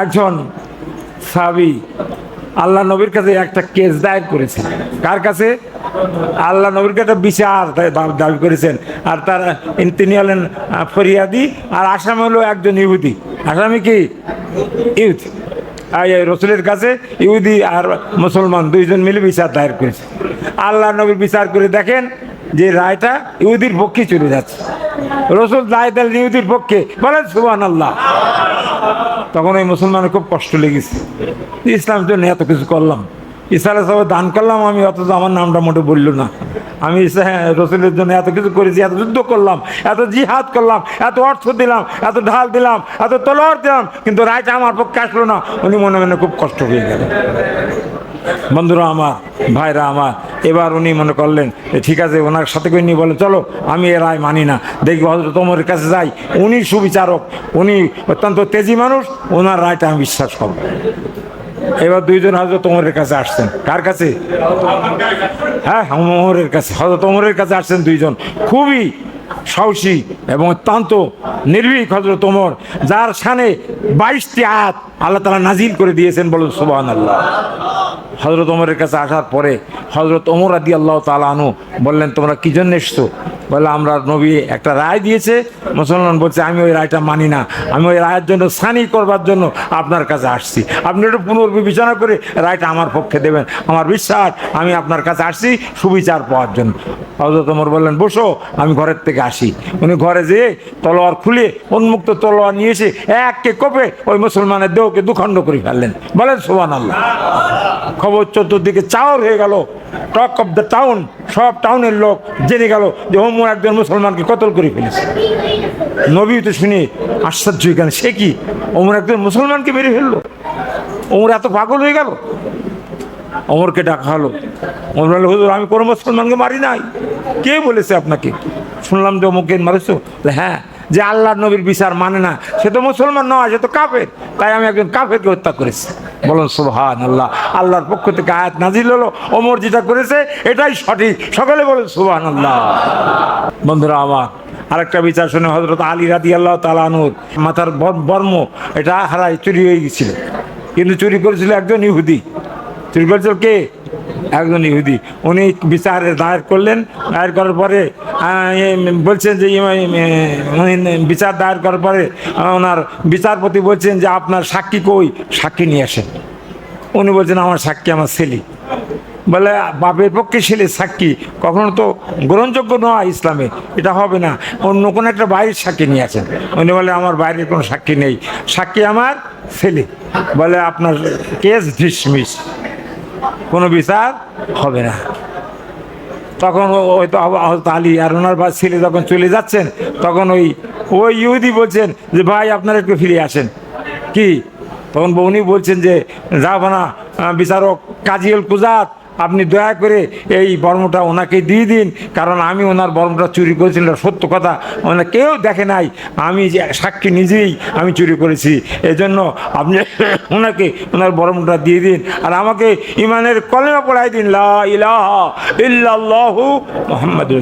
একজন সাবি আল্লাহ নবীর কাছে একটা কেস দায়ের করেছেন কার কাছে? আল্লাহ নবীর কাছে বিচার দাবি করেছেন। আর তার তিনি হলেন ফরিয়াদি। আর আসামি হলো একজন ইহুদি। আসামি কি? ইহুদি। রসুলের কাছে ইহুদি আর মুসলমান দুইজন মিলে বিচার দায়ের করেছে। আল্লাহ নবীর বিচার করে দেখেন যে রায়টা ইহুদির পক্ষে চলে যাচ্ছে। রসুল রায় দিলেন ইহুদির পক্ষে। বলেন সুবান আল্লাহ তখন ওই মুসলমানের খুব কষ্ট লেগেছে। ইসলামের জন্য এত কিছু করলাম। ইসলামের সবাই দান করলাম আমি অথচ আমার নামটা মোটে বলল না। আমি হ্যাঁ, রসুলের জন্য এত কিছু করেছি এত যুদ্ধ করলাম এত জিহাদ করলাম এত অর্থ দিলাম এত ঢাল দিলাম এত তলোয়ার দিলাম কিন্তু রায়টা আমার পক্ষে আসলো না। উনি মনে মনে খুব কষ্ট হয়ে গেল। বন্ধুরা আমার, ভাইরা আমার, এবার উনি মনে করলেন ঠিক আছে, ওনার সাথে করে নিয়ে বলে চলো, আমি এ রায় মানি না। দেখি হজরত ওমরের কাছে যাই। উনি সুবিচারক, উনি অত্যন্ত তেজি মানুষ, ওনার রায়টা আমি বিশ্বাস করব। এবার দুইজন হজরত ওমরের কাছে আসছেন। কার কাছে? হ্যাঁ ওমরের কাছে। হজরত ওমরের কাছে আসছেন দুইজন। খুবই সাহসী এবং অত্যন্ত নির্ভীক হজরত ওমর, যার সানে বাইশটি আয়াত আল্লাহ তালা নাজিল করে দিয়েছেন বলুন সুবাহ আল্লাহ হজরত ওমরের কাছে আসার পরে হজরত ওমর আদি আল্লাহ তালানু বললেন, তোমরা কি জন্য এসছো? বলে, আমরা নবী একটা রায় দিয়েছে। মুসলমান বলছে, আমি ওই রায়টা মানি না। আমি ওই রায়ের জন্য সানি করবার জন্য আপনার কাছে আসছি। আপনি একটু পুনর্বিবেচনা করে রায়টা আমার পক্ষে দেবেন। আমার বিশ্বাস, আমি আপনার কাছে আসছি সুবিচার পাওয়ার জন্য। হজরত ওমর বললেন, বসো, আমি ঘরের থেকে আসি। উনি ঘরে যেয়ে তলোয়ার খুলে উন্মুক্ত তলোয়ার নিয়ে এসে এককে কোপে ওই মুসলমানের দেহকে দুখণ্ড করে ফেললেন। বলেন সোহান আল্লাহ খবর চতুর্দিকে চাওয়ার হয়ে গেল। টক অফ দ্য টাউন সব টাউনের লোক জেনে গেল যে ওমর একজন মুসলমানকে কতল করে ফেলেছে। নবী তো শুনে আশ্চর্য হয়ে গেল সে কি? ওমর একজন মুসলমানকে মেরে ফেলল? ওমর এত পাগল হয়ে গেল? অমরকে ডাকা হলো। অমর হুজুর, আমি কোনো মুসলমানকে মারি নাই। কে বলেছে আপনাকে? শুনলাম যে অমুকে মারেছো? হ্যাঁ যে আল্লাহ নবীর বিচার মানে না, সে তো মুসলমান নয়, সে তো কাফের। তাই আমি একজন কাফেরকে হত্যা করেছি। বলুন সুবহান আল্লাহ আল্লাহর পক্ষ থেকে আয়াত নাজিল হলো, ওমর যেটা করেছে, এটাই সঠিক। সকলে বলুন সুবহান আল্লাহ বন্ধুরা, আমার আরেকটা বিচার শুনে হজরত আলী রাদি আল্লাহ তালানুর মাথার বর্ম, এটা হারাই চুরি হয়ে গেছিল। কিন্তু চুরি করেছিল একজন ইহুদি। চুরি করেছিল কে? একজন ইহুদি। উনি বিচারে দায়ের করলেন, দায়ের করার পরে বলছেন যে উনি বিচার দায়ের করার পরে ওনার বিচারপতি বলছেন যে, আপনার সাক্ষী কই? সাক্ষী নিয়ে আসেন। উনি বলছেন, আমার সাক্ষী আমার ছেলে। বলে, বাপের পক্ষে ছেলে সাক্ষী। কখনো তো গ্রহণযোগ্য নয় ইসলামে। এটা হবে না। অন্য কোনো একটা বাইরের সাক্ষী নিয়ে আছেন উনি বলে, আমার বাইরের কোনো সাক্ষী নেই। সাক্ষী আমার ছেলে। বলে, আপনার কেস ডিসমিস কোনো বিচার হবে না। তখন ওই তো আলী আর ওনার বা ছেলে যখন চলে যাচ্ছেন, তখন ওই ওই ইহুদি বলছেন যে, ভাই, আপনারা একটু ফিরে আসেন। কি? তখন উনি বলছেন যে যাব না বিচারক কাজিউল কুজাত আপনি দয়া করে এই বর্মটা ওনাকে দিয়ে দিন, কারণ আমি ওনার বর্মটা চুরি করেছিলাম সত্য কথা। ওনার কেউ দেখে নাই, আমি যে সাক্ষী নিজেই আমি চুরি করেছি। এই জন্য আপনি ওনাকে, ওনার বর্মটা দিয়ে দিন, আর আমাকে ইমানের কলেমা পড়াই দিন, লা ইলাহা ইল্লাল্লাহু মোহাম্মদ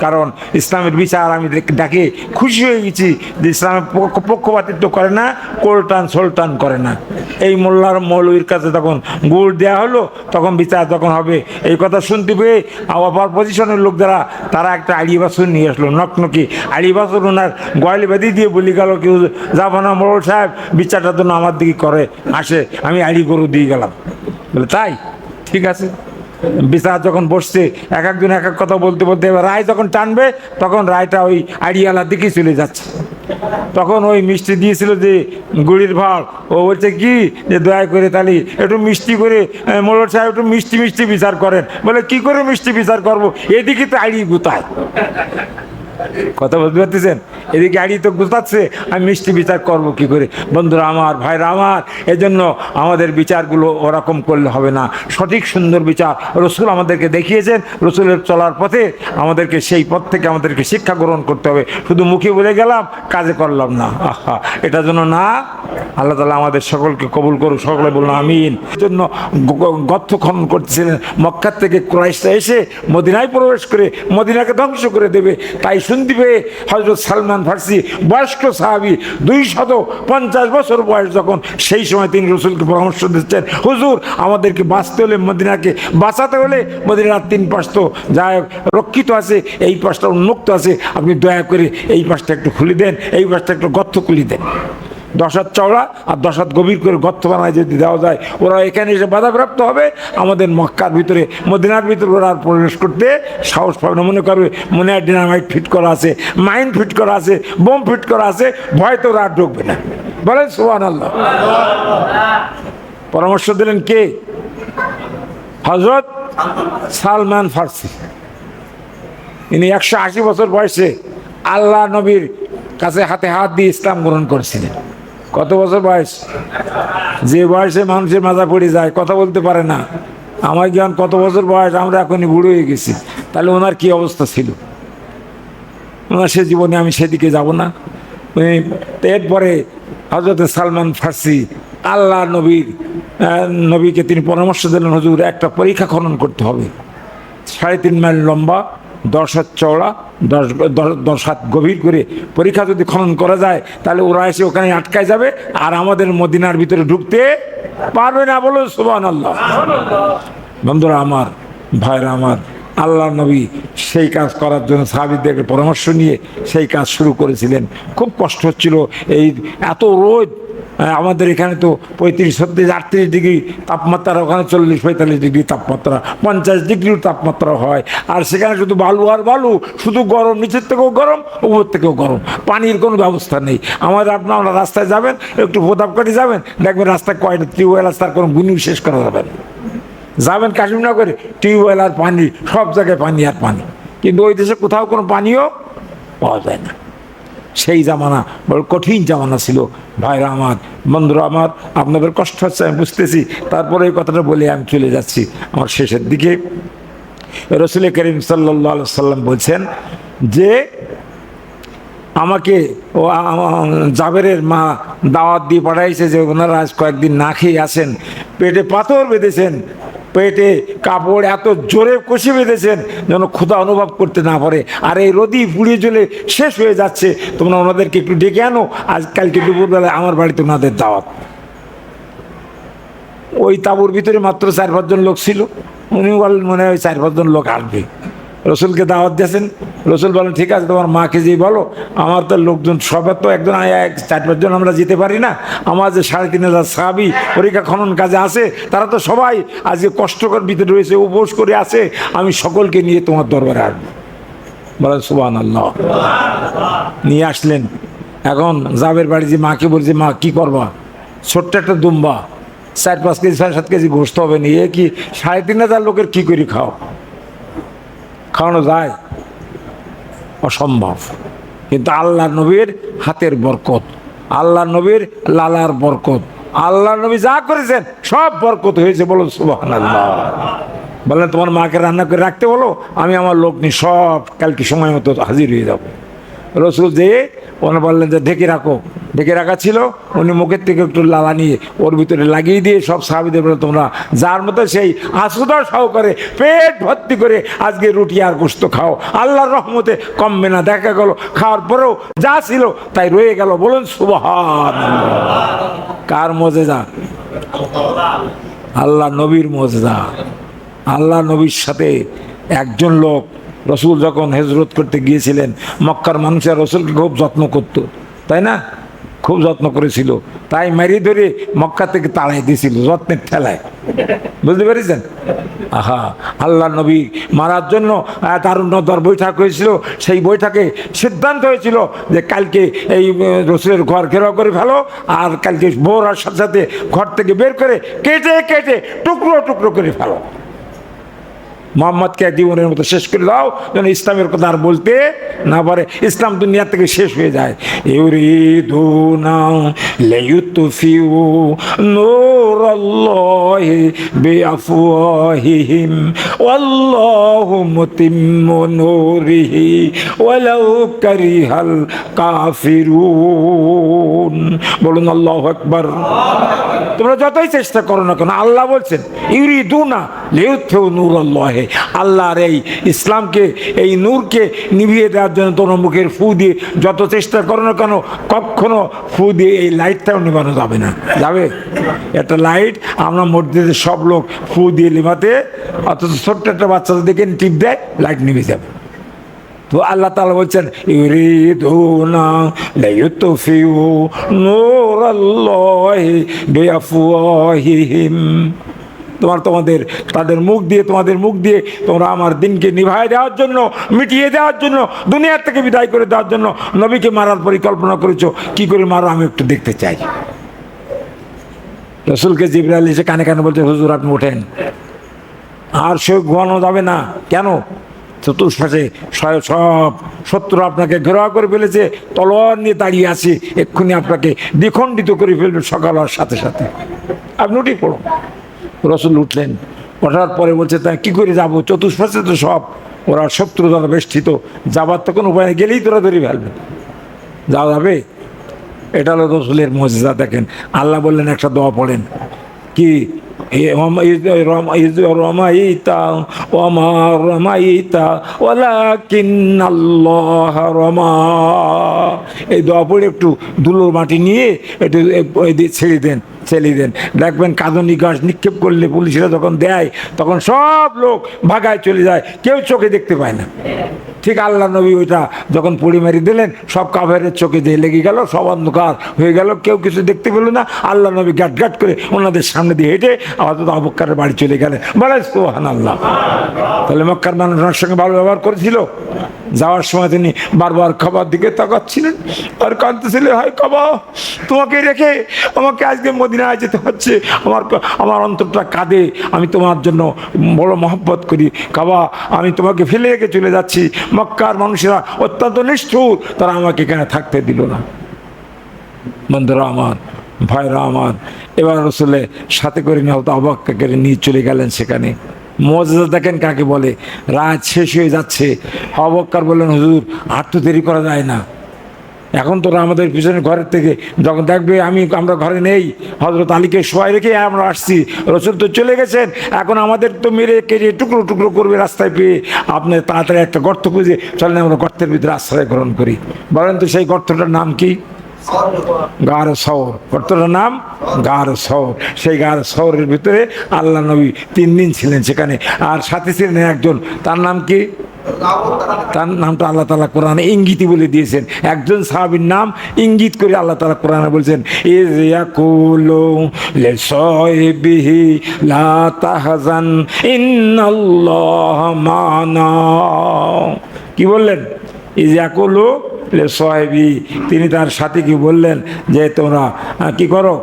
কারণ ইসলামের বিচার আমি ডাকে খুশি হয়ে গেছি যে ইসলামের পক্ষ- পক্ষপাতিত্ব করে না, কোলটান, সোলটান করে না। এই মোল্লার মৌলবীর কাছে তখন গুড় দেওয়া হলো, তখন বিচার যখন হবে, এই কথা শুনতে পেয়ে আবার পজিশনের লোক দ্বারা তারা একটা আড়ি বাসন নিয়ে আসলো নকনকি আড়ি বাসন ওনার গয়ালি বেঁধে দিয়ে বলি গেল কেউ যাব না মোড়ল সাহেব, বিচারটা তো না আমার দিকে করে, আসে, আমি আড়ি গরু দিয়ে গেলাম। বলে, তাই? ঠিক আছে। বিচার যখন বসছে, এক একজন এক এক কথা বলতে বলতে এবার রায় যখন টানবে, তখন রায়টা ওই আড়িয়ালার দিকেই চলে যাচ্ছে। তখন ওই মিষ্টি দিয়েছিল যে গুড়ির ভাড়, ও বলছে, কি? যে দয়া করে তাহলে একটু মিষ্টি করে মোলর সাহেব একটু মিষ্টি মিষ্টি বিচার করেন। বলে, কি করে মিষ্টি বিচার করব? এদিকে তো আইডি গুতায়। কথা বলতে পারতেছেন? এদিকে আড়ি তো গুতাচ্ছে আমি মিষ্টি বিচার করব কি করে? বন্ধুরা আমার, ভাইরা আমার, এজন্য আমাদের বিচারগুলো ওরকম করলে হবে না। সঠিক সুন্দর বিচার রসুল আমাদেরকে দেখিয়েছেন। রসুলের চলার পথে আমাদেরকে সেই পথ থেকে আমাদেরকে শিক্ষা গ্রহণ করতে হবে। শুধু মুখে বলে গেলাম, কাজে করলাম না। এটা যেন না আল্লাহ তালা আমাদের সকলকে কবুল করুক, সকলে বলুন আমিন। জন্য গর্থ খনন করতেছিলেন। মক্কার থেকে ক্রাইস্টরা এসে মদিনায় প্রবেশ করে মদিনাকে ধ্বংস করে দেবে। তাই শুধু শুনতে পেয়ে হজরত সালমান ফার্সি, বয়স্ক সাহাবি দুই শত পঞ্চাশ বছর বয়স যখন, সেই সময় তিনি রসুলকে পরামর্শ দিচ্ছেন, হুজুর, আমাদেরকে বাঁচতে হলে মদিনাকে বাঁচাতে হলে মদিনার তিন পাশ তো যা রক্ষিত আছে, এই পাশটা উন্মুক্ত আছে, আপনি দয়া করে এই পাশটা একটু খুলে দেন, এই পাশটা একটু গর্ত খুলে দেন। দশ হাত চওড়া আর দশ হাত গভীর করে গর্ত বানায় যদি দেওয়া যায়, ওরা এখানে এসে বাধাপ্রাপ্ত হবে। আমাদের মক্কার ভিতরে, মদিনার ভিতরে ওরা আর প্রবেশ করতে সাহস পাবে না। মনে করবে, মনে হয় ডিনামাইট ফিট করা আছে মাইন্ড ফিট করা আছে বোম ফিট করা আছে, ভয় তো ওরা আর ঢুকবে না। বলেন সোহান আল্লাহ পরামর্শ দিলেন কে? হজরত সালমান ফার্সি। ইনি একশো আশি বছর বয়সে আল্লাহ নবীর কাছে হাতে হাত দিয়ে ইসলাম গ্রহণ করেছিলেন। কত বছর বয়স? যে বয়সে মানুষের মাথা পড়ে যায়, কথা বলতে পারে না। আমার জ্ঞান কত বছর বয়স, আমরা এখনই বুড়ো হয়ে গেছি। তাহলে ওনার কি অবস্থা ছিল? ওনার সে জীবনে আমি সেদিকে যাব না। এরপরে হজরত সালমান ফার্সি, আল্লাহ নবীর নবীকে তিনি পরামর্শ দিলেন, হজুর, একটা পরীক্ষা খনন করতে হবে। সাড়ে তিন মাইল লম্বা দশ হাত চওড়া, দশ দশ- হাত গভীর করে পরীক্ষা যদি খনন করা যায়, তাহলে ওরা এসে ওখানে আটকায় যাবে আর আমাদের মদিনার ভিতরে ঢুকতে পারবে না বলো সুবান আল্লাহ বন্ধুরা আমার, ভাইরা আমার আল্লাহ নবী সেই কাজ করার জন্য সাহাবিদেরকে পরামর্শ নিয়ে সেই কাজ শুরু করেছিলেন। খুব কষ্ট হচ্ছিল এই এত রোদ আমাদের এখানে তো পঁয়ত্রিশ, ছত্রিশ, আটত্রিশ ডিগ্রি তাপমাত্রা ওখানে চল্লিশ, পঁয়তাল্লিশ ডিগ্রি তাপমাত্রা, পঞ্চাশ ডিগ্রির তাপমাত্রা হয়। আর সেখানে শুধু বালু আর বালু, শুধু গরম, নিচের থেকেও গরম, উপর থেকেও গরম। পানির কোনো ব্যবস্থা নেই। আমাদের আপনারা রাস্তায় যাবেন, একটু প্রতাপকাটি যাবেন, দেখবেন রাস্তায় কয়টা টিউবওয়েল আছে তার কোনো গুণি শেষ করা যাবে না। যাবেন কাশ্মীরনগরে টিউবওয়েল আর পানি, সব জায়গায় পানি আর পানি। কিন্তু ওই দেশে কোথাও কোনো পানিও পাওয়া যায় না। সেই জামানা বড় কঠিন জামানা ছিল। ভাইরা আমার, বন্ধুরা আমার, আপনাদের কষ্ট হচ্ছে, আমি বুঝতেছি। তারপরে এই কথাটা বলে আমি চলে যাচ্ছি আমার শেষের দিকে। রসুল করিম সাল্লাহ সাল্লাম বলছেন যে, আমাকে ও জাবেরের মা দাওয়াত দিয়ে পাঠাইছে যে, ওনারা আজ কয়েকদিন না খেয়ে আসেন পেটে পাথর বেঁধেছেন পেটে কাপড় এত জোরে কষে বেঁধেছেন যেন ক্ষুধা অনুভব করতে না পারে। আর এই রদি পুড়িয়ে জ্বলে শেষ হয়ে যাচ্ছে। তোমরা ওনাদেরকে একটু ডেকে আনো। আজকালকে দুপুরবেলায় আমার বাড়িতে ওনাদের দাওয়াত। ওই তাঁবুর ভিতরে মাত্র চার পাঁচজন লোক ছিল। উনি বলেন মনে হয় চার পাঁচজন লোক আসবে। রসুলকে দাওয়াত দিয়েছেন। রসুল বলেন, ঠিক আছে, তোমার মাকে যেই বলো, আমার তো লোকজন সবার তো একজন এক, চার পাঁচজন আমরা যেতে পারি না। আমার যে সাড়ে তিন হাজার সাহাবি পরীক্ষা খনন কাজে আছে, তারা তো সবাই আজকে কষ্টকর ভিতরে রয়েছে, উপোস করে আছে। আমি সকলকে নিয়ে তোমার দরবারে আসব। বলেন সুবান আল্লাহ নিয়ে আসলেন। এখন জাবের বাড়ি যে মাকে বলছে, মা, কি করবা? ছোট্ট একটা দুম্বা, চার, পাঁচ কেজি, সাড়ে সাত কেজি গোস্ত হবে নিয়ে কি সাড়ে তিন হাজার লোকের কী করে খাও? খাওয়ানো যায়? অসম্ভব। কিন্তু আল্লাহ নবীর হাতের বরকত আল্লাহ নবীর লালার বরকত আল্লাহ নবী যা করেছেন, সব বরকত হয়েছে বলো সুবাহ বললেন, তোমার মাকে রান্না করে রাখতে বলো, আমি আমার লোক নিয়ে সব কালকে সময় মতো হাজির হয়ে যাব। রসুল যেয়ে ওনার বললেন যে, ঢেকে রাখো। ঢেকে রাখা ছিল, উনি মুখের থেকে একটু লালা নিয়ে ওর ভিতরে লাগিয়ে দিয়ে সব সাহাবিদের বলে, তোমরা যার মতো সেই আশুদা সহকারে পেট ভর্তি করে আজকে রুটি আর গোস্ত খাও। আল্লাহর রহমতে কমবে না দেখা গেল, খাওয়ার পরেও যা ছিল তাই রয়ে গেল। বলুন সুবহান কার মজেজা? আল্লাহ নবীর মজেদা আল্লাহ নবীর সাথে একজন লোক রসুল যখন হেজরত করতে গিয়েছিলেন, মক্কার মানুষের রসুলকে খুব যত্ন করতো, তাই না? খুব যত্ন করেছিল। তাই মারি ধরে মক্কা থেকে তাড়াই দিয়েছিল যত্নের ঠেলায়। বুঝতে পেরেছেন? আহা আল্লাহ নবী মারার জন্য তারুণ্যদর বৈঠক হয়েছিল। সেই বৈঠকে সিদ্ধান্ত হয়েছিল যে কালকে এই রসুলের ঘর ঘেরাও করে ফেলো, আর কালকে ভোর সাথে সাথে ঘর থেকে বের করে কেটে কেটে টুকরো টুকরো করে ফেলো। মোহাম্মদকে জীবনের মতো শেষ করে দাও, যেন ইসলামের কথা আর বলতে না পারে। ইসলাম দুনিয়া থেকে শেষ হয়ে যায়। বলুন আল্লাহ আকবার। তোমরা যতই চেষ্টা করো না কেন, আল্লাহ বলছেন ইউরি দু না ইউরিদুনা লিয়ুতফিউ নূরাল্লাহি। আল্লাহর এই ইসলামকে, এই নূরকে নিভিয়ে দেওয়ার জন্য তোমার মুখের ফু দিয়ে যত চেষ্টা করো না কেন, কখনো ফু দিয়ে এই লাইটটাও নিভানো যাবে না। যাবে? একটা লাইট, আমরা মসজিদের সব লোক ফু দিয়ে নিভাতে, অথচ ছোট্ট একটা বাচ্চা দেখে টিপ দেয়, লাইট নিভে যাবে। তো আল্লাহ তালা বলছেন, ইউরিদুনা তোমার তোমাদের, তাদের মুখ দিয়ে, তোমাদের মুখ দিয়ে তোমরা আমার দিনকে নিভায় দেওয়ার জন্য, মিটিয়ে দেওয়ার জন্য, দুনিয়ার থেকে বিদায় করে দেওয়ার জন্য নবীকে মারার পরিকল্পনা করেছ। কি করে মারো আমি একটু দেখতে চাই। রসুলকে জিবরাল এসে কানে কানে বলছে, হুজুর, আপনি ওঠেন আর সে ঘুমানো যাবে না। কেন? চতুর্শ্বাসে সব শত্রু আপনাকে ঘেরাও করে ফেলেছে, তলোয়ার নিয়ে দাঁড়িয়ে আছে। এক্ষুনি আপনাকে দ্বিখণ্ডিত করে ফেলবে সকাল হওয়ার সাথে সাথে। আপনি উঠে পড়ুন। রসুল উঠলেন। ওঠার পরে বলছে, তা কী করে যাব? চতুর্শ্বাসে তো সব। ওরা শত্রু দ্বারা বেষ্টিত। যাবার তো কোনো উপায় গেলেই তোরা ধরে ফেলবে। যাওয়া যাবে? এটা হলো রসুলের মজা দেখেন। আল্লাহ বললেন, একটা দোয়া পড়েন। কি? রমা এই দোয়া পড়ে একটু দুলোর মাটি নিয়ে একটু ছেড়ে দেন। ছেড়ে দেন দেখবেন কাঁদনি গাছ নিক্ষেপ করলে পুলিশরা যখন দেয়, তখন সব লোক ভাগায় চলে যায়, কেউ চোখে দেখতে পায় না। ঠিক আল্লাহ নবী ওইটা যখন পুড়ি মারি দিলেন, সব কাভারের চোখে দিয়ে লেগে গেল, সব অন্ধকার হয়ে গেল, কেউ কিছু দেখতে পেল না। আল্লাহ নবী গাট গাট করে ওনাদের সামনে দিয়ে হেঁটে আপাতত আবক্কারের বাড়ি চলে গেলেন। বলে সোহান আল্লাহ তাহলে মক্কার মানুষ ওনার সঙ্গে ভালো ব্যবহার করেছিল? যাওয়ার সময় তিনি বারবার খাবার দিকে তাকাচ্ছিলেন। আর কাঁদতেছিলেন হাই খাবা তোমাকে রেখে আমাকে আজকে মদিনায় যেতে হচ্ছে। আমার আমার অন্তরটা কাঁদে, আমি তোমার জন্য বড় মহব্বত করি। কাবা আমি তোমাকে ফেলে রেখে চলে যাচ্ছি। মক্কার মানুষেরা অত্যন্ত নিষ্ঠুর, তারা আমাকে এখানে থাকতে দিল না। বন্ধুরা আমার, ভাইরা আমার, এবার আসলে সাথে করে নিয়ে হয়তো অবাক্যা করে নিয়ে চলে গেলেন সেখানে। মজাদা দেখেন কাকে বলে, রাত শেষ হয়ে যাচ্ছে। অবক্কার বললেন, হুজুর, আর তো দেরি করা যায় না। এখন তোরা আমাদের পিছনে ঘরের থেকে যখন দেখবে আমি, আমরা ঘরে নেই হজরত আলীকে শোয়াই রেখে আমরা আসছি, রসুল তো চলে গেছেন, এখন আমাদের তো মেরে কেটে টুকরো টুকরো করবে রাস্তায় পেয়ে আপনি তাড়াতাড়ি একটা গর্ত খুঁজে চলেন, আমরা গর্তের ভিতরে আশ্রয় গ্রহণ করি। বলেন তো সেই গর্তটার নাম কি? গার শহর গর্তটার নাম গার শহর সেই গার শহরের ভিতরে আল্লাহ নবী তিন দিন ছিলেন সেখানে। আর সাথে ছিলেন একজন, তার নাম কি? তার নামটা আল্লাহ তালা কোরআনে ইঙ্গিতি বলে দিয়েছেন। একজন সাহাবির নাম ইঙ্গিত করে আল্লাহ তালা কোরআনে বলছেন কি বললেন? ইয়াকুলু সোহেবি তিনি তার সাথীকে বললেন যে, তোমরা কি করো?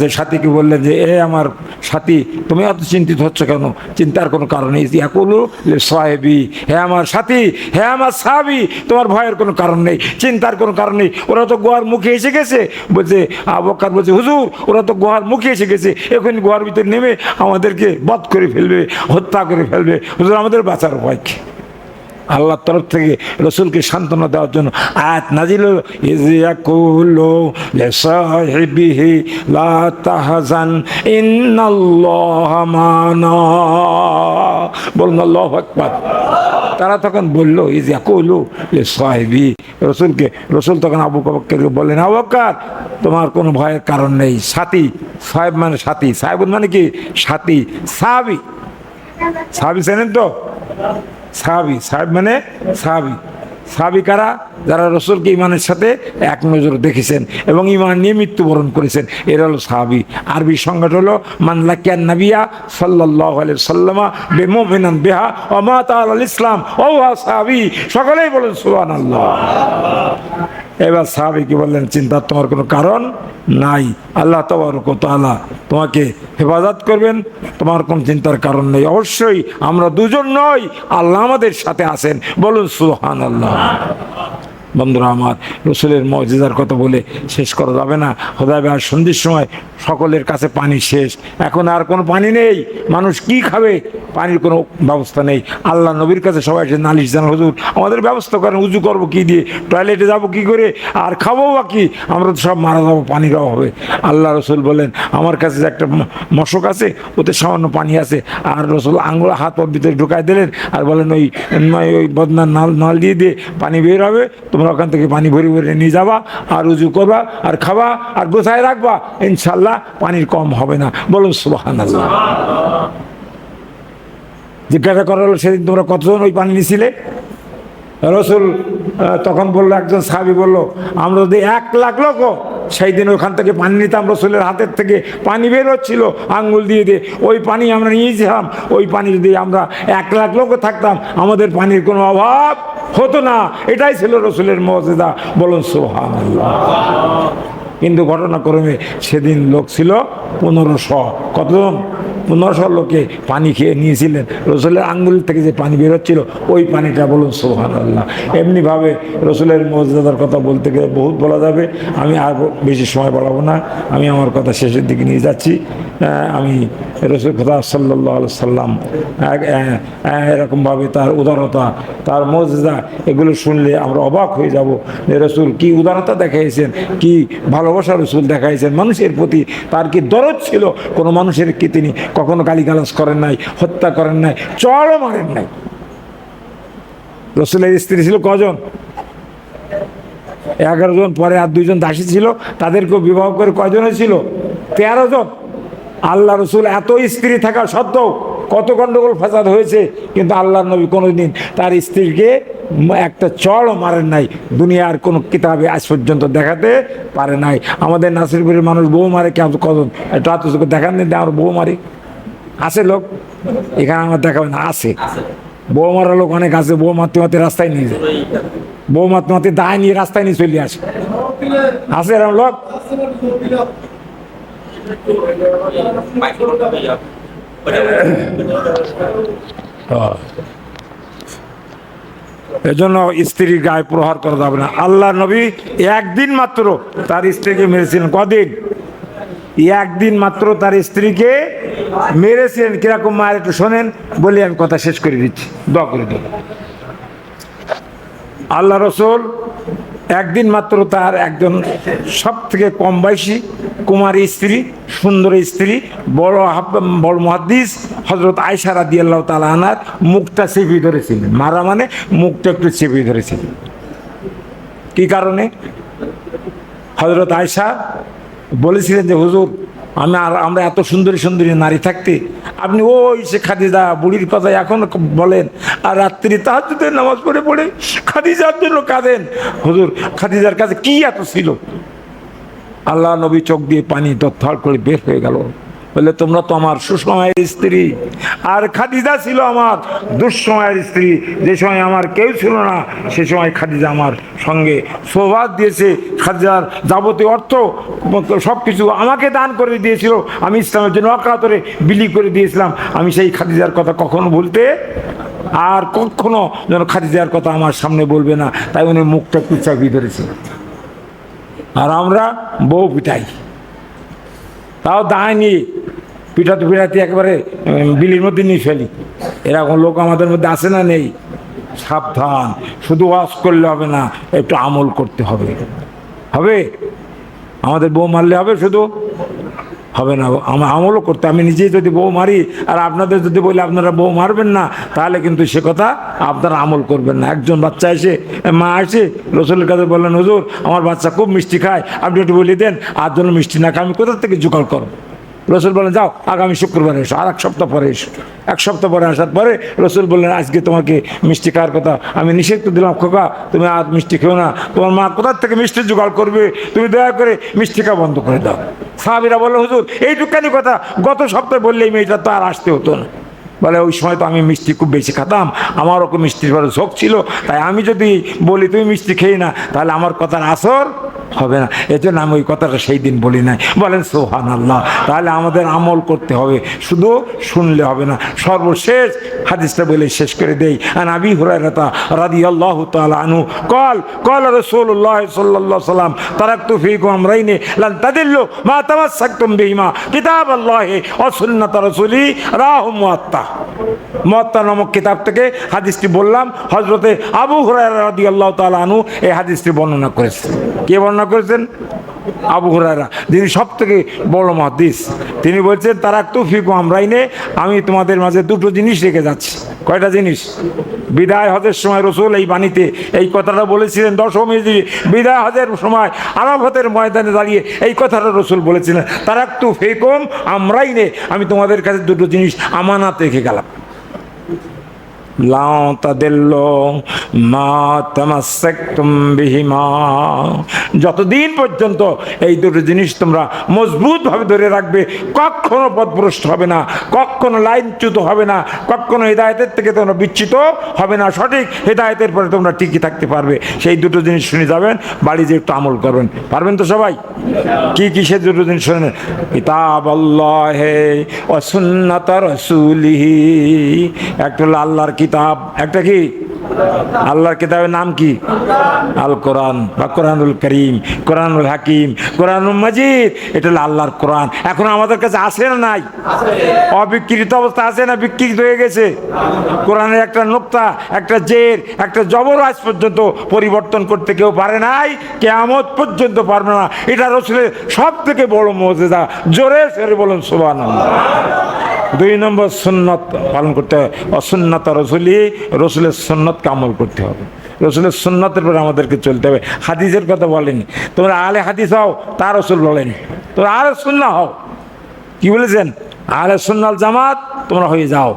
যে সাথীকে বললেন যে, এ আমার সাথী, তুমি এত চিন্তিত হচ্ছ কেন? চিন্তার কোনো কারণ নেই। ইয়াকুলু সোহেবি হে আমার সাথী, হে আমার সাহাবি, তোমার ভয়ের কোনো কারণ নেই, চিন্তার কোনো কারণ নেই। ওরা তো গোয়ার মুখে এসে গেছে। বলছে আবকার বলছে, হুজুর, ওরা তো গোয়ার মুখে এসে গেছে। এখন গোয়ার ভিতরে নেমে আমাদেরকে বধ করে ফেলবে, হত্যা করে ফেলবে। হুজুর, আমাদের বাঁচার উপায় আল্লাহর তরফ থেকে রসুলকে সান্ত্বনা দেওয়ার জন্য আয়াত নাজিল তারা তখন বলল ইজ ইয়াকুলু লিসাহিবি। রসুলকে, রসুল তখন আবু বকরকে বললেন, আবু তোমার কোনো ভয়ের কারণ নেই। সাথী, সাহেব মানে সাথী। সাহেব মানে কি? সাথী। সাহাবি সাহাবি চেনেন তো? সাহাবি, সাহেব মানে সাহাবি। সাহাবি কারা? যারা রসুলকে ইমানের সাথে এক নজর দেখেছেন এবং ইমান নিয়ে মৃত্যুবরণ করেছেন, এর হলো সাহাবি। আরবি সংঘাট হলো মানলাকিয়ান নাবিয়া সাল্লাহ সাল্লামা বেমোমিনান বেহা অমাত আল ইসলাম ও সাহাবি। সকলেই বলেন সুবান আল্লাহ এবার সাহাবি কি বললেন, চিন্তার তোমার কোনো কারণ নাই। আল্লাহ তালা তোমাকে হেফাজত করবেন। তোমার কোন চিন্তার কারণ নেই। অবশ্যই আমরা দুজন নই। আল্লাহ আমাদের সাথে আছেন। বলুন সুহান আল্লাহ বন্ধুরা আমার, রসুলের মজিদার কথা বলে শেষ করা যাবে না। হোদায় আর সন্ধ্যের সময় সকলের কাছে পানি শেষ। এখন আর কোনো পানি নেই। মানুষ কি খাবে? পানির কোনো ব্যবস্থা নেই। আল্লাহ নবীর কাছে সবাই এসে নালিশ জানাল, হুজুর, আমাদের ব্যবস্থা করেন, উজু করব কী দিয়ে? টয়লেটে যাব কি করে? আর খাব বা কি? আমরা তো সব মারা যাব পানির অভাবে আল্লাহ রসুল বলেন, আমার কাছে যে একটা মশক আছে, ওতে সামান্য পানি আছে। আর রসুল আঙুল, হাত পর ভিতরে ঢুকায় দিলেন। আর বলেন, ওই ওই বদনার নাল নাল দিয়ে দিয়ে পানি বের হবে, তোমরা ওখান থেকে পানি ভরে ভরে নিয়ে যাবা, আর উজু করবা, আর খাবা, আর গোছায় রাখবা। ইনশাল্লাহ পানির কম হবে না। বলুন সুবাহান জিজ্ঞাসা করা হলো, সেদিন তোমরা কতজন ওই পানি নিছিলে? রসুল তখন বলল, একজন সাহাবি বলল, আমরা যদি এক লাখ লোক সেই দিন ওখান থেকে পানি নিতাম রসুলের হাতের থেকে। পানি বের হচ্ছিল, আঙ্গুল দিয়ে দিয়ে। ওই পানি আমরা নিয়েছিলাম, ওই পানি যদি আমরা এক লাখ লোক থাকতাম, আমাদের পানির কোনো অভাব হতো না, এটাই ছিল রসুলের মর্যাদা। বলুন সোহান কিন্তু ঘটনাক্রমে সেদিন লোক ছিল পনেরোশো, কতজন? পনেরোশো লোকে পানি খেয়ে নিয়েছিলেন। রসুলের আঙ্গুল থেকে যে পানি বেরোচ্ছিল ওই পানিটা বলুন সোহান আল্লাহ এমনিভাবে রসুলের মর্যাদার কথা বলতে গেলে বহুত বলা যাবে। আমি আর বেশি সময় বাড়াবো না। আমি আমার কথা শেষের দিকে নিয়ে যাচ্ছি। আমি রসুল কথা সাল্লাহ সাল্লাম এরকমভাবে তার উদারতা, তার মর্যাদা, এগুলো শুনলে আমরা অবাক হয়ে যাব যে রসুল কি উদারতা দেখাইছেন, কি ভালোবাসা রসুল দেখাইছেন। মানুষের প্রতি তার কি দরদ ছিল? কোনো মানুষের কি তিনি কখনো গালিগালাজ করেন নাই, হত্যা করেন নাই চড়ও মারেন নাই? রসুলের স্ত্রী ছিল কজন? এগারো জন, পরে আর দুইজন দাসী ছিল, তাদেরকেও বিবাহ করে কয়জন ছিল? তেরো জন। আল্লাহ রসুল এত স্ত্রী থাকা সত্ত্বেও কত গণ্ডগোল ফাসাদ হয়েছে, কিন্তু আল্লাহ নবী কোনোদিন তার স্ত্রীকে একটা চড়ও মারেন নাই, দুনিয়ার কোনো কিতাবে আজ পর্যন্ত দেখাতে পারে নাই। আমাদের নাসিরপুরের মানুষ বউ মারে কেমন কজন? একটু আত্মসুখ দেখান দিন আমার বউ মারে। আছে লোক? এখানে আমার দেখাবে না, আছে। বউ মারা লোক অনেক আছে, বউ মারতে মারতে রাস্তায় নিয়ে যায়। বউ মারতে মারতে দায় নিয়ে রাস্তায় নিয়ে চলে আসে। আছে এরকম লোক? এজন্য স্ত্রীর গায়ে প্রহার করা যাবে না। আল্লাহ নবী একদিন মাত্র তার স্ত্রীকে মেরেছিলেন। কদিন? একদিন মাত্র তার স্ত্রীকে মেরেছিলেন। কীরকম মায়ের একটু শোনেন, বলি আমি কথা শেষ করে দিচ্ছি। দোয়া করে দেব আল্লাহ রসুল একদিন মাত্র তার একজন সব থেকে কম বয়সী কুমারী স্ত্রী, সুন্দর স্ত্রী, বড় বড় মহাদিস হজরত আয়সা রাদি আল্লাহ তালা আনার মুখটা চেপিয়ে ধরেছিলেন মারা মানে মুখটা একটু চেপিয়ে ধরেছিলেন কি কারণে? হজরত আয়সা বলেছিলেন যে, হুজুর, আমি আর আমরা এত সুন্দরী সুন্দরী নারী থাকতে আপনি ওই সে খাদিজা বুড়ির কথা এখন বলেন, আর রাত্রি তাহাজুদের নামাজ পড়ে পড়ে খাদিজার জন্য কাঁদেন। হুজুর, খাদিজার কাছে কি এত ছিল? আল্লাহ নবী চোখ দিয়ে পানি তথ্য করে বের হয়ে গেল। বলে, তোমরা তো আমার সুসময়ের স্ত্রী। আর খাদিজা ছিল আমার দুঃসময়ের স্ত্রী। যে সময় আমার কেউ ছিল না, সে সময় খাদিজা আমার সঙ্গে সৌভাগ দিয়েছে। খাদিজার যাবতীয় অর্থ সব কিছু আমাকে দান করে দিয়েছিল। আমি ইসলামের জন্য অকাতরে বিলি করে দিয়েছিলাম। আমি সেই খাদিজার কথা কখনো বলতে আর কখনো যেন খাদিজার কথা আমার সামনে বলবে না। তাই উনি মুখটা একটু চাপিয়ে ধরেছে আর আমরা বউ পিটাই। তাও দায়নি পিঠাতে পিঠাতে একেবারে বিলির মধ্যে নিয়ে ফেলি। এরকম লোক আমাদের মধ্যে আসে না নেই? সাবধান। শুধু ওয়াশ করলে হবে না, একটু আমল করতে হবে। হবে? আমাদের বউ মারলে হবে শুধু? হবে না। আমার আমলও করতে আমি নিজেই যদি বউ মারি, আর আপনাদের যদি বলি আপনারা বউ মারবেন না, তাহলে কিন্তু সে কথা আপনারা আমল করবেন না। একজন বাচ্চা এসে, মা এসে রসুলের কাছে বললেন, হুজুর, আমার বাচ্চা খুব মিষ্টি খায়। আপনি একটু বলে দেন, আর জন্য মিষ্টি না খায়, আমি কোথা থেকে জোগাড় করো রসুল বললেন, যাও, আগামী শুক্রবার এসো, আর এক সপ্তাহ পরে এসো। এক সপ্তাহ পরে আসার পরে রসুল বললেন, আজকে তোমাকে মিষ্টি খাওয়ার কথা আমি নিষেধ তো দিলাম, খোকা, তুমি আর মিষ্টি খেও না। তোমার মা কোথার থেকে মিষ্টি জোগাড় করবে? তুমি দয়া করে মিষ্টি খাওয়া বন্ধ করে দাও। সাহাবিরা বলল হুজুর এইটুকানি কথা গত সপ্তাহে বললে এই মেয়েটা তো আর আসতে হতো না। বলে, ওই সময় তো আমি মিষ্টি খুব বেশি খাতাম, আমারও খুব মিষ্টির পরে ঝোঁক ছিল, তাই আমি যদি বলি, তুমি মিষ্টি খেয়ে না তাহলে আমার কথার আসর হবে না। এজন্য আমি ওই কথাটা সেই দিন বলি নাই। বলেন সোহান আল্লাহ তাহলে আমাদের আমল করতে হবে, শুধু শুনলে হবে না। সর্বশেষ হাদিসটা বলে শেষ করে দেই। আর আবি হুরায়রাতা রাদি আল্লাহ আনু কল কল রসুল্লাহ সাল্লা সাল্লাম তারাক তুফিক আমরাইনে লাল তাদিল্লু মা তামাস সাকতুম বেহিমা কিতাব আল্লাহে অসুন্নতা রসুলি রাহ মাত্তা মুয়াত্তা নামক কিতাব থেকে হাদিসটি বললাম হজরতে আবু তাআলা আনু এই হাদিসটি বর্ণনা করেছেন। কে বর্ণনা করেছেন? আবু হুরারা যিনি সব থেকে বড় মহাদিস, তিনি বলছেন তারা তুফিকু আমরাইনে, আমি তোমাদের মাঝে দুটো জিনিস রেখে যাচ্ছি। কয়টা জিনিস? বিদায় হজের সময় রসুল এই বাণীতে এই কথাটা বলেছিলেন, দশম বিদায় হজের সময় আরাফতের ময়দানে দাঁড়িয়ে এই কথাটা রসুল বলেছিলেন তারা একটু ফেকম আমরাই নে আমি তোমাদের কাছে দুটো জিনিস আমানাত রেখে গেলাম। মা যতদিন পর্যন্ত এই দুটো জিনিস তোমরা মজবুতভাবে ধরে রাখবে, কখনো পথভ্রষ্ট হবে না, কখনো লাইনচ্যুত হবে না, কখনো হৃদায়তের থেকে তোমরা বিচ্যুত হবে না। সঠিক হৃদায়তের পরে তোমরা টিকে থাকতে পারবে। সেই দুটো জিনিস শুনে যাবেন, বাড়ি যে একটু আমল করবেন। পারবেন তো সবাই? কি কি সে দুটো জিনিস শুনে কিতাব আল্লাহে অসুন্নত রসুলিহি। একটা আল্লাহর কিতাব একটা কি? আল্লাহর কিতাবের নাম কি? আল কোরআন বা কোরআনুল করিম, কোরআনুল হাকিম, কোরআনুল মজিদ। এটা হলো আল্লাহর কোরআন। এখন আমাদের কাছে আসে না নাই? অবিকৃত অবস্থা আছে না বিকৃত হয়ে গেছে? কোরআনের একটা নোক্তা, একটা জের, একটা জবর আজ পর্যন্ত পরিবর্তন করতে কেউ পারে নাই? কেয়ামত পর্যন্ত পারবে না। এটা রসুলের সব থেকে বড় মজেদা জোরে সরে বলুন সোবান দুই নম্বর সুন্নত পালন করতে হবে। অসুন্নত রসুলি রসুলের সুন্নতকে আমল করতে হবে। রসুলের সুন্নতের পরে আমাদেরকে চলতে হবে। হাদিসের কথা বলেনি। তোমরা আলে হাদিস হও, তা রসুল বলেনি। তোমরা আলে সুন্না হও। কি বলেছেন? আলে সুন্নাল জামাত, তোমরা হয়ে যাও।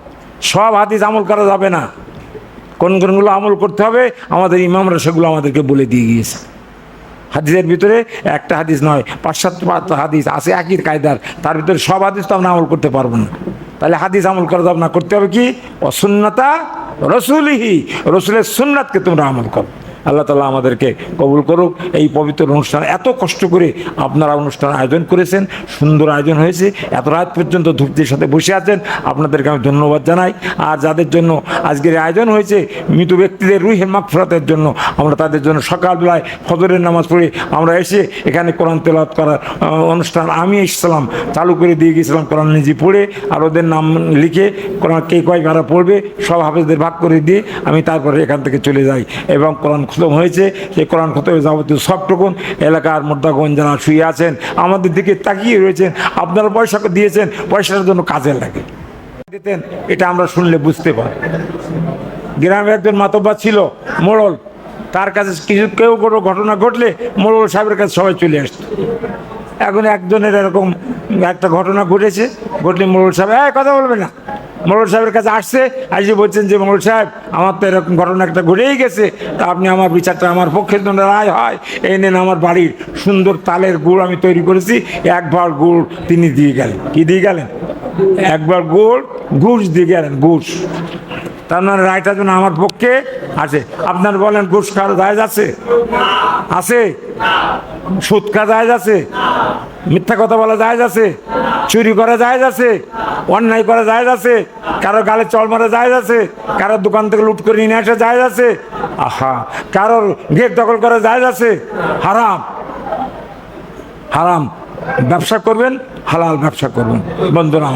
সব হাদিস আমল করা যাবে না। কোন কোনগুলো আমল করতে হবে? আমাদের ইমামরা সেগুলো আমাদেরকে বলে দিয়ে গিয়েছে। হাদিসের ভিতরে একটা হাদিস নয় সাত হাদিস আছে, একই কায়দার। তার ভিতরে সব হাদিস তো আমরা আমল করতে পারব না। তাহলে হাদিস আমল করা না করতে হবে কি? অসুন্নতা রসুলিহি। রসুলের সুন্নাতকে তোমরা আমল করো। আল্লাহ তালা আমাদেরকে কবুল করুক। এই পবিত্র অনুষ্ঠান এত কষ্ট করে আপনারা অনুষ্ঠান আয়োজন করেছেন, সুন্দর আয়োজন হয়েছে। এত রাত পর্যন্ত ধূপতির সাথে বসে আছেন, আপনাদেরকে আমি ধন্যবাদ জানাই। আর যাদের জন্য আজকের আয়োজন হয়েছে, মৃত ব্যক্তিদের রুহের মাগফরাতের জন্য আমরা তাদের জন্য সকালবেলায় ফজরের নামাজ পড়ে আমরা এসে এখানে কোরআন তেলাত করার অনুষ্ঠান আমি এসেছিলাম, চালু করে দিয়ে গেছিলাম কোরআন নিজে পড়ে আর ওদের নাম লিখে কোরআন কে কয় কারা পড়বে, সব হাফেজদের ভাগ করে দিয়ে আমি তারপরে এখান থেকে চলে যাই এবং কোরআন খতম হয়েছে সেই কোরআন খতমের যাবতীয় সবটুকুন এলাকার মোদ্দাগঞ্জ যারা শুয়ে আছেন, আমাদের দিকে তাকিয়ে রয়েছেন, আপনারা পয়সা দিয়েছেন পয়সাটার জন্য কাজে লাগে। দিতেন, এটা আমরা শুনলে বুঝতে পারি। গ্রামে একজন মাতব্বা ছিল, মোড়ল, তার কাছে কিছু কেউ কোনো ঘটনা ঘটলে মোড়ল সাহেবের কাছে সবাই চলে আসতো। এখন একজনের এরকম একটা ঘটনা ঘটেছে, ঘটলে মোড়ল সাহেব হ্যাঁ কথা বলবে না। মোড়ল সাহেবের কাছে আসছে আসে বলছেন যে, মোড়ল সাহেব, আমার তো এরকম ঘটনা একটা ঘটেই গেছে। তা আপনি আমার বিচারটা আমার জন্য রায় হয়। এই নেন আমার বাড়ির সুন্দর তালের গুড় আমি তৈরি করেছি। একবার গুড় তিনি দিয়ে গেলেন। কি দিয়ে গেলেন? একবার গুড়, ঘুষ দিয়ে গেলেন, ঘুষ। তার মানে রায়টা যেন আমার পক্ষে আছে। আপনার বলেন খাওয়ার দায় আছে? আছে? খাওয়া যায় আছে? মিথ্যা কথা বলা যায় আছে? চুরি করা যায় আছে? অন্যায় করা যায় আছে? কারও গালে চল মারা যায় আছে? কারও দোকান থেকে লুট করে নিয়ে আসা যায় আছে? আহা, কারোর গেট দখল করা যায় আছে? হারাম। হারাম। ব্যবসা করবেন, হালাল ব্যবসা করবেন। বন্ধুরা